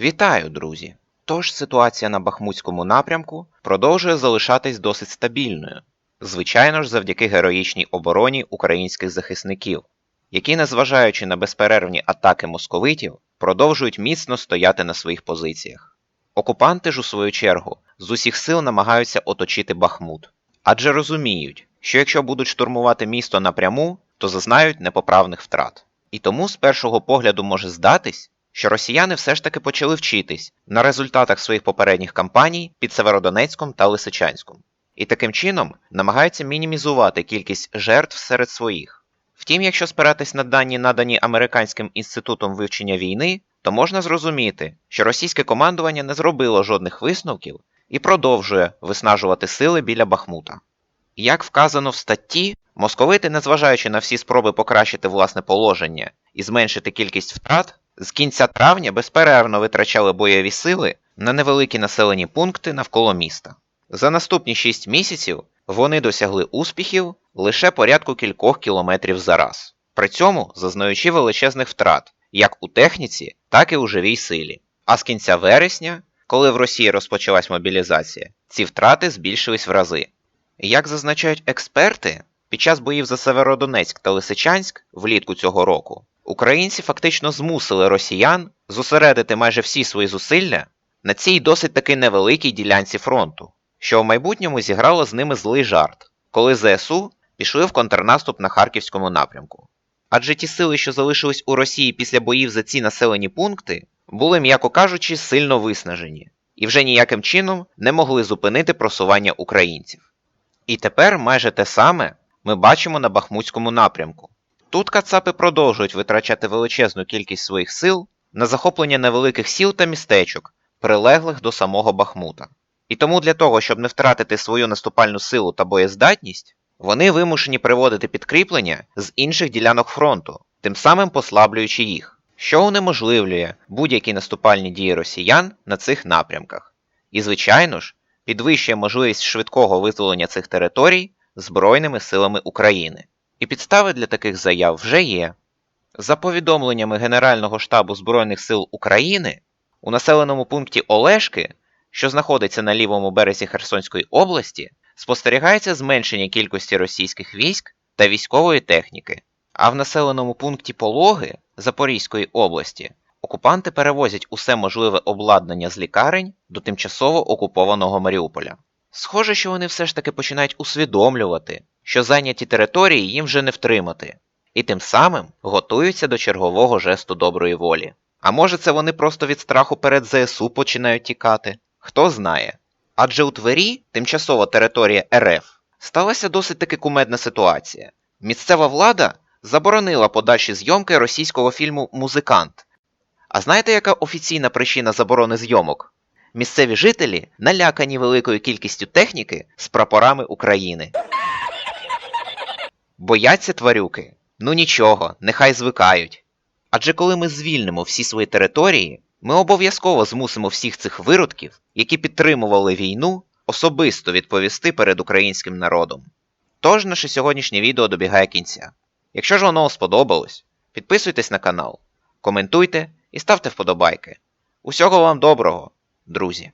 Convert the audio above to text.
Вітаю, друзі! Тож ситуація на Бахмутському напрямку продовжує залишатись досить стабільною, звичайно ж завдяки героїчній обороні українських захисників, які, незважаючи на безперервні атаки московитів, продовжують міцно стояти на своїх позиціях. Окупанти ж, у свою чергу, з усіх сил намагаються оточити Бахмут, адже розуміють, що якщо будуть штурмувати місто напряму, то зазнають непоправних втрат. І тому з першого погляду може здатись, що росіяни все ж таки почали вчитись на результатах своїх попередніх кампаній під Северодонецьком та Лисичанськом, і таким чином намагаються мінімізувати кількість жертв серед своїх. Втім, якщо спиратись на дані, надані Американським інститутом вивчення війни, то можна зрозуміти, що російське командування не зробило жодних висновків і продовжує виснажувати сили біля Бахмута. Як вказано в статті, московити, незважаючи на всі спроби покращити власне положення і зменшити кількість втрат, з кінця травня безперервно витрачали бойові сили на невеликі населені пункти навколо міста. За наступні 6 місяців вони досягли успіхів лише порядку кількох кілометрів за раз, при цьому зазнаючи величезних втрат як у техніці, так і у живій силі. А з кінця вересня, коли в Росії розпочалась мобілізація, ці втрати збільшились в рази. Як зазначають експерти, під час боїв за Северодонецьк та Лисичанськ влітку цього року українці фактично змусили росіян зосередити майже всі свої зусилля на цій досить таки невеликій ділянці фронту, що в майбутньому зіграло з ними злий жарт, коли ЗСУ пішли в контрнаступ на Харківському напрямку. Адже ті сили, що залишились у Росії після боїв за ці населені пункти, були, м'яко кажучи, сильно виснажені і вже ніяким чином не могли зупинити просування українців. І тепер майже те саме ми бачимо на Бахмутському напрямку. Тут кацапи продовжують витрачати величезну кількість своїх сил на захоплення невеликих сіл та містечок, прилеглих до самого Бахмута. І тому для того, щоб не втратити свою наступальну силу та боєздатність, вони вимушені приводити підкріплення з інших ділянок фронту, тим самим послаблюючи їх, що унеможливлює будь-які наступальні дії росіян на цих напрямках. І, звичайно ж, підвищує можливість швидкого визволення цих територій Збройними силами України. І підстави для таких заяв вже є. За повідомленнями Генерального штабу Збройних сил України, у населеному пункті Олешки, що знаходиться на лівому березі Херсонської області, спостерігається зменшення кількості російських військ та військової техніки. А в населеному пункті Пологи Запорізької області окупанти перевозять усе можливе обладнання з лікарень до тимчасово окупованого Маріуполя. Схоже, що вони все ж таки починають усвідомлювати, що зайняті території їм вже не втримати, і тим самим готуються до чергового жесту доброї волі. А може це вони просто від страху перед ЗСУ починають тікати? Хто знає. Адже у Твері, тимчасова територія РФ, сталася досить таки кумедна ситуація. Місцева влада заборонила подальші зйомки російського фільму Музикант. А знаєте, яка офіційна причина заборони зйомок? Місцеві жителі налякані великою кількістю техніки з прапорами України. Бояться тварюки? Ну нічого, нехай звикають. Адже коли ми звільнимо всі свої території, ми обов'язково змусимо всіх цих виродків, які підтримували війну, особисто відповісти перед українським народом. Тож наше сьогоднішнє відео добігає кінця. Якщо ж воно сподобалось, підписуйтесь на канал, коментуйте і ставте вподобайки. Усього вам доброго, друзі!